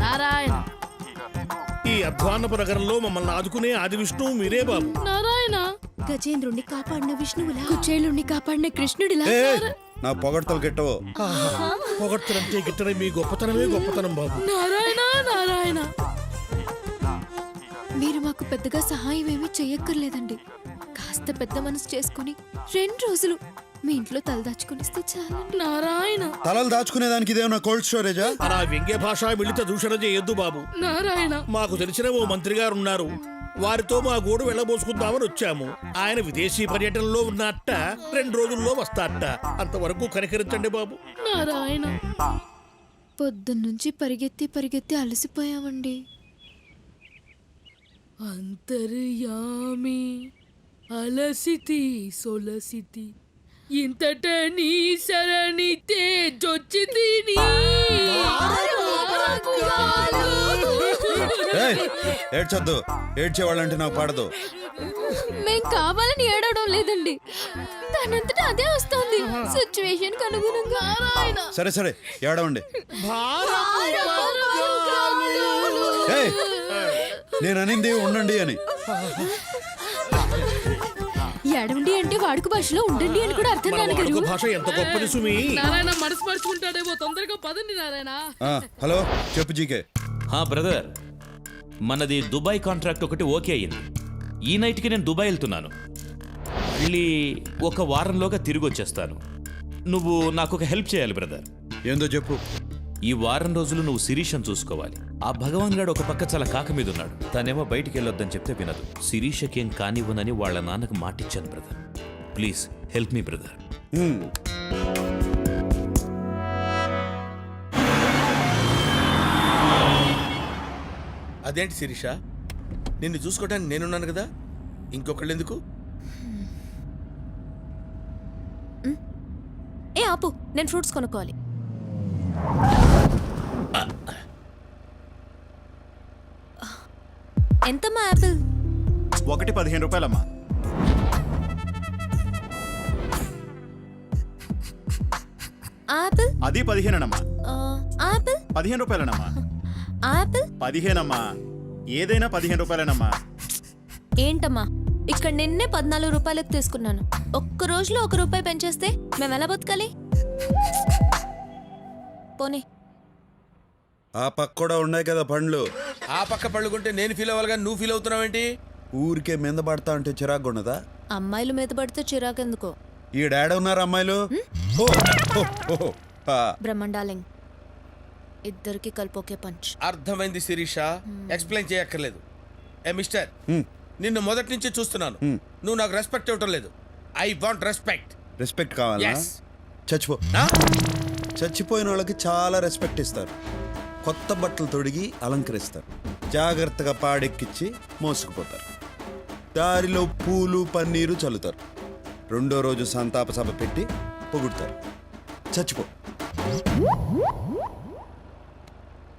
నారాయణ. ఈ అధ్వాన్నపు నగరంలో మమ్మల్ని ఆదుకునే ఆది విష్ణువు మీరే బాబు. నారాయణ. గజేంద్రుణ్ణి కాపాడిన విష్ణువులా? కుచేలుణ్ణి కాపాడిన కృష్ణుడిలా? నా పొగడ్తలు గిట్టవు. పొగడ్తలంటే గిట్టడం మీ గొప్పతనమే గొప్పతనం బాబు. నారాయణ నారాయణ. మీరు మాకు పెద్దగా సహాయం ఏమీ చెయ్యక్కర్లేదండి. కాస్త పెద్ద మనసు చేసుకుని రెండు రోజులు మీ ఇంట్లో తలదాచుకునిస్తే చాలండి నారాయణ. తలలు దాచుకునేదానికి ఇదేమన్నా కోల్డ్ స్టోరేజా అలా వ్యంగ్య భాష మిళిత దూషణ చేయొద్దు బాబు. నారాయణ. మాకు తెలిసిన ఓ మంత్రి గారు ఉన్నారు వారితో మా గోడు వెళ్ళబోసుకుందామని వచ్చాము. ఆయన విదేశీ పర్యటనలో ఉన్నట్ట రెండు రోజుల్లో వస్తాట అంతవరకు కనికరించండి బాబు. నారాయణ. పొద్దున్నుంచి పరిగెత్తి పరిగెత్తి అలసిపోయామండి. అంతర్యామి అలసితి సొలసితి. ఇంతట నీ సరణి తేజొచ్చితి నీ ఏడ్చొద్దు. ఏడ్చేవాళ్ళంటే నాకు పడదు. మేం కావాలని ఏడవడం లేదండి. దానంతటా అదే వస్తుంది. సిచ్యువేషన్ అనుగుణంగా సరే సరే. ఏడవండి. నేను అనింది ఉండండి అని. వాడుక భాషలో ఉండండి అని కూడా అర్థం మన నాన్నగారు వాడుక భాష ఎంత గొప్పది సుమి? నారాయణ మనసు మర్చుకుంటాడేమో తొందరగా పదండి నారాయణ. ఆ, హలో చెప్పు జీకే. హా బ్రదర్. మనది దుబాయ్ కాంట్రాక్ట్ ఒకటి ఓకే అయింది. ఈ నైట్కి నేను దుబాయ్ వెళ్తున్నాను. మళ్ళీ ఒక వారంలోగా తిరిగి వచ్చేస్తాను. నువ్వు నాకు ఒక హెల్ప్ చేయాలి బ్రదర్. ఏందో చెప్పు. ఈ వారం రోజులు నువ్వు శిరీషను చూసుకోవాలి. ఆ భగవాన్ గాడు ఒక పక్క చాలా కాక మీద ఉన్నాడు. తనేమో బయటికి వెళ్ళొద్దని చెప్తే వినదు. శిరీషకేం కానివ్వనని వాళ్ళ నాన్నకు మాటిచ్చాను brother. Please help me brother. అదేంటి శిరీష? నిన్ను చూసుకోవడానికి నేనున్నాను కదా? ఇంకొకళ్ళు ఎందుకు ఏ ఆపు. నేను ఫ్రూట్స్ కొనుక్కోవాలి. ఎంతమ్మా యాపిల్? ఒకటి పదిహేను రూపాయలమ్మా. యాపిల్ అది పదిహేనమ్మా ఆ, యాపిల్ పదిహేను రూపాయలనమ్మా. యాపిల్ పదిహేనమ్మా. ఏదైనా పదిహేను రూపాయలనమ్మా. ఏంటమ్మా? ఇక్కడ నిన్నే పద్నాలుగు రూపాయలకు తీసుకున్నాను. ఒక్క రోజులో ఒక రూపాయి పెంచేస్తే మేము ఎలా బతకాలి? పోనీ. ఆ పక్క కూడా ఉన్నాయి కదా పండ్లు. ఆ పక్క పళ్ళుకుంటే నేను ఫీల్ అవ్వాలిగా నువ్వు ఫీల్ అవుతున్నావేంటి? ఊరికే మీద పడతా అంటే చిరాకు ఉన్నదా అమ్మాయిలు మీద పడితే చిరాకెందుకో? ఈ డాడ్ ఉన్నారు అమ్మాయిలు? బ్రహ్మండాలింగ్ ఇద్దరికి కలిపి ఒకే పంచ్. అర్థమైంది శిరీష. ఎక్స్ప్లెయిన్ చేయక్కర్లేదు. ఏ మిస్టర్. నిన్ను మొదటి నుంచి చూస్తున్నాను. నువ్వు నాకు రెస్పెక్ట్ ఇవ్వటం లేదు. I want respect. రెస్పెక్ట్ కావాలా. చచ్చిపో చచ్చిపోయిన వాళ్ళకి చాలా రెస్పెక్ట్ ఇస్తారు. కొత్త బట్టలు తొడిగి అలంకరిస్తారు. జాగ్రత్తగా పాడెక్కిచ్చి మోసుకుపోతారు. దారిలో పూలు పన్నీరు చల్లుతారు. రెండో రోజు సంతాప సభ పెట్టి పొగుడతారు. చచ్చిపో.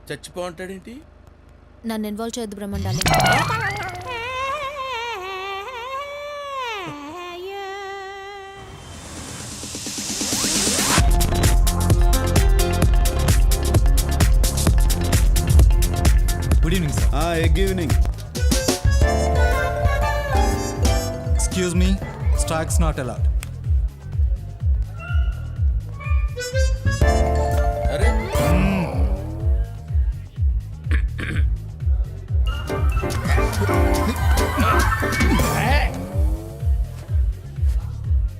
చచ్చిపో అంటాడేంటి? నన్ను ఇన్వాల్వ్ చేయొద్దు బ్రహ్మండాలింగ్ good evening sir egg evening stags not allowed అరే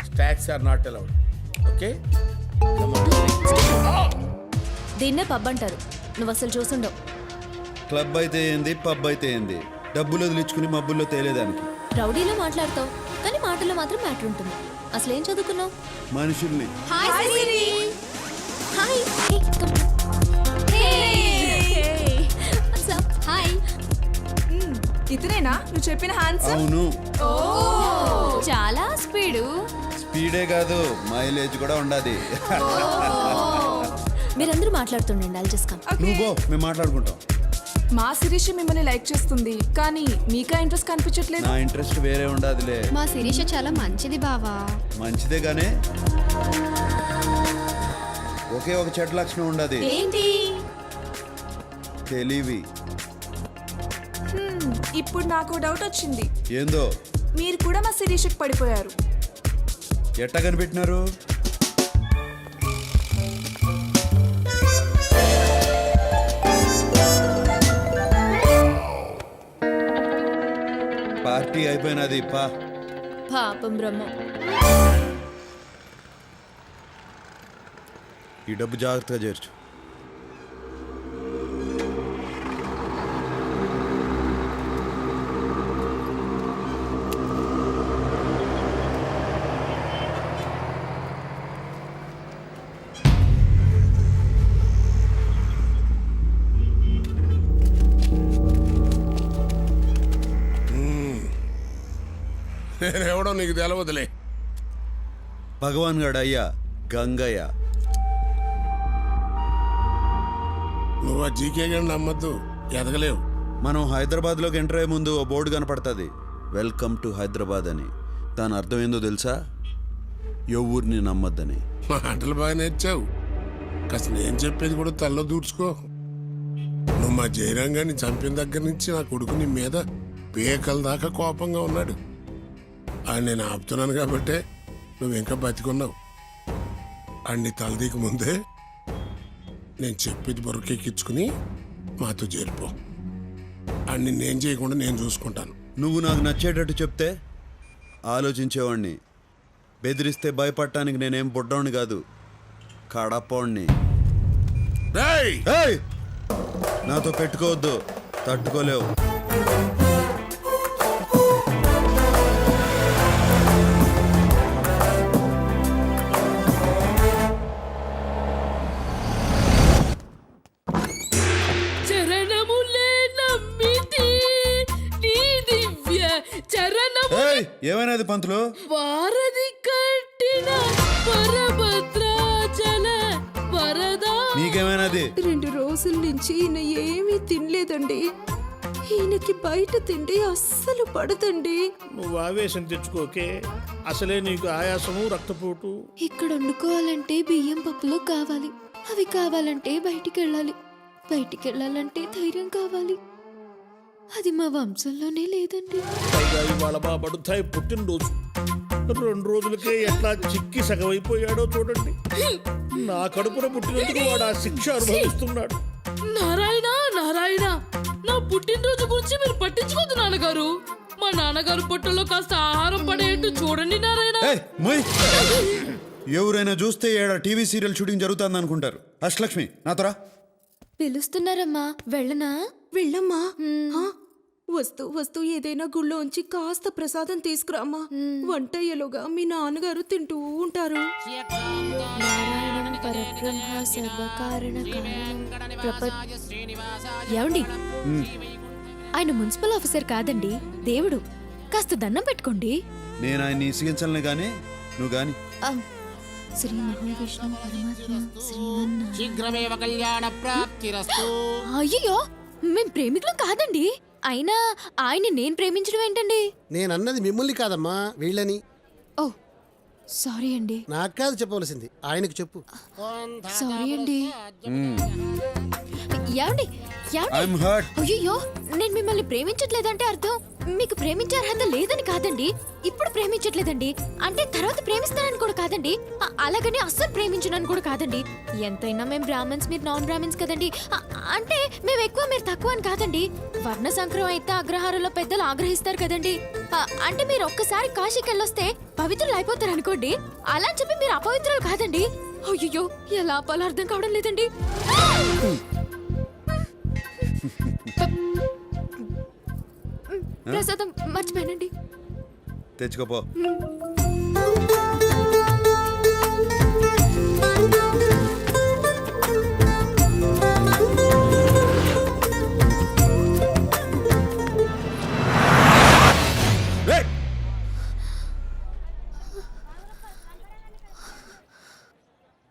stags are not allowed okay దీన్నే పబ్ అంటారు. నువ్వు అసలు చూసుండవు క్లబ్ అయితే ఏంది పబ్ అయితే ఏంది? డబ్బులు వదిలించుకుని మబ్బుల్లో తేలేదానికి. రౌడీలో మాట్లాడతావు. మాటల్లో మాత్రం మ్యాటర్ ఉంటుంది. అసలు ఏం చదువుకున్నావు? మనుషుల్ని. Hi hi hi. ఇతనేనా? నువ్వు చెప్పిన హ్యాండ్స్ అవును. చాలా స్పీడు. స్పీడే కాదు మైలేజ్ కూడా ఉండాది. మీరందరూ మాట్లాడుతుండండి కమ్ నువ్వు మేము మాట్లాడుకుంటాం. మా శిరీష మిమ్మల్ని లైక్ చేస్తుంది కానీ మీకా ఇంట్రెస్ట్ కనిపించట్లేదు? నా ఇంట్రెస్ట్ వేరే ఉండాదిలే. మా శిరీష చాలా మంచిది బావా. మంచిదే గానే ఒకే ఒక చెడ్డ లక్షణం ఉండదు. ఏంటి? తెలివి. ఇప్పుడు నాకు డౌట్ వచ్చింది. ఏందో? మీరు కూడా మా శిరీషకి పడిపోయారు. ఎట్ట కనిపెట్టినారు? పార్టీ అయిపోయినది పా. పాపం బ్రహ్మం. ఈ డబ్బు జాగ్రత్తగా చేర్చు. నేనెవడో నీకు తెలవదులే. భగవాన్ గడ అయ్యా గంగయ్య. నువ్వు ఆ జీకే గండి నమ్మద్దు ఎదగలేవు. మనం హైదరాబాద్లోకి ఎంటర్ అయ్యే ముందు ఓ బోర్డు కనపడుతుంది. వెల్కమ్ టు హైదరాబాద్ అని. దాని అర్థం ఏందో తెలుసా? ఎవరిని నమ్మద్దని. మాటలు బాగా నేర్చావు. కాస్త నేను చెప్పేది కూడా తల్లో దూడ్చుకో. నువ్వు మా జయరాంగాన్ని చంపిన దగ్గర నుంచి నా కొడుకు నీ మీద పేకల దాకా కోపంగా ఉన్నాడు. ఆయన నేను ఆపుతున్నాను కాబట్టే నువ్వు ఇంకా బతికున్నావు. అన్ని తలదీకి ముందే నేను చెప్పేది బొరకెక్కించుకుని మాతో చేరిపో. అన్ని నేను చేయకుండా నేను చూసుకుంటాను. నువ్వు నాకు నచ్చేటట్టు చెప్తే ఆలోచించేవాడిని బెదిరిస్తే భయపడటానికి నేనేం బుడ్డోని కాదు ఏయ్! నాతో పెట్టుకోవద్దు తట్టుకోలేవు. ఏమైనది పంతులు? వారధి కట్టిన వరదా. నీకేమైనది? రెండు రోజుల నుంచి ఈయన ఏమీ తినలేదండి. ఈయనకి బయట తిండి అస్సలు పడదండి. నువ్వు ఆవేశం తెచ్చుకోకే. అసలే నీకు ఆయాసము రక్తపోటు. ఇక్కడ వండుకోవాలంటే బియ్యం పప్పులో కావాలి. అవి కావాలంటే బయటికి వెళ్ళాలి. బయటికి వెళ్ళాలంటే ధైర్యం కావాలి. అది మా వంశంలోనే లేదండి. పైగా ఇవాళ మా బడుతాయి పుట్టినరోజు. రెండు రోజులకే ఎట్లా చిక్కి సగమైపోయాడో చూడండి. నా కడుపున పుట్టినందుకు వాడు ఆ శిక్ష అనుభవిస్తున్నాడు. నారాయణ నారాయణ నా పుట్టినరోజు గురించి మీరు పట్టించుకోద్దు నాన్నగారు. మా నాన్నగారు పొట్టలో కాస్త ఆహారం పడేట్టు చూడండి నారాయణ. ఏయ్, మొయ్. ఎవరైనా చూస్తే ఏడ టీవీ సీరియల్ షూటింగ్ జరుగుతుంది అనుకుంటారు అష్టలక్ష్మి నాతోరా పిలుస్తున్నారమ్మా వెళ్ళనా? వెళ్ళమ్మా. ఆ, వస్తూ వస్తూ ఏదైనా గుళ్ళో ఉంచి కాస్త ప్రసాదం తీసుకురామ్మా. వంటయ్యలుగా మీ నాన్నగారు తింటూ ఉంటారు. నారాయణం పరబ్రహ్మ సర్వకారణ కారణం. ప్రప- ఏమండి? ఆయన మున్సిపల్ ఆఫీసర్ కాదండి దేవుడు. కాస్త దండం పెట్టుకోండి. నేను ఆయన్ని ఇసిగించలే కానీ నువ్వు ఆ, శ్రీ మహావిష్ణు పరమాత్మ శ్రీమన్నారాయణ. శీఘ్రమేవ కళ్యాణ ప్రాప్తిరస్తు అయ్యో మేం ప్రేమికులం కాదండి. అయినా ఆయన్ని నేను ప్రేమించడం ఏంటండి? నేనన్నది మిమ్మల్ని కాదమ్మా వీళ్ళని. ఓ సారీ అండి. నాకు కాదు చెప్పవలసింది ఆయనకు చెప్పు. సారీ అండి. ఏమండి ఏమండి ఐఎమ్ హర్ట్. అయ్యో నేను మిమ్మల్ని ప్రేమించట్లేదంటే అర్థం. మీకు ప్రేమించే అర్హత లేదని కాదండి. ఇప్పుడు ప్రేమించట్లేదండి. అంటే తర్వాత ప్రేమిస్తానని కూడా కాదండి. అ- అలాగని అస్సలు ప్రేమించనని కూడా కాదండి. ఎంతైనా మేము బ్రాహ్మణ్స్ మీరు నాన్ బ్రాహ్మణ్స్ కదండి. అ- అంటే మేము ఎక్కువ మీరు తక్కువ అని కాదండి. వర్ణ సంక్రమం అయితే అగ్రహారంలో పెద్దలు ఆగ్రహిస్తారు కదండి. అ- అంటే మీరు ఒక్కసారి కాశీకి వెళ్ళొస్తే పవిత్రులు అయిపోతారు అనుకోండి. అలా అని చెప్పి మీరు అపవిత్రులు కాదండి. అయ్యో ఎలా ఆపాలో అర్థం కావడం లేదండి. ప్రసాదం మర్చిపోయానండి. తెచ్చుకోపో.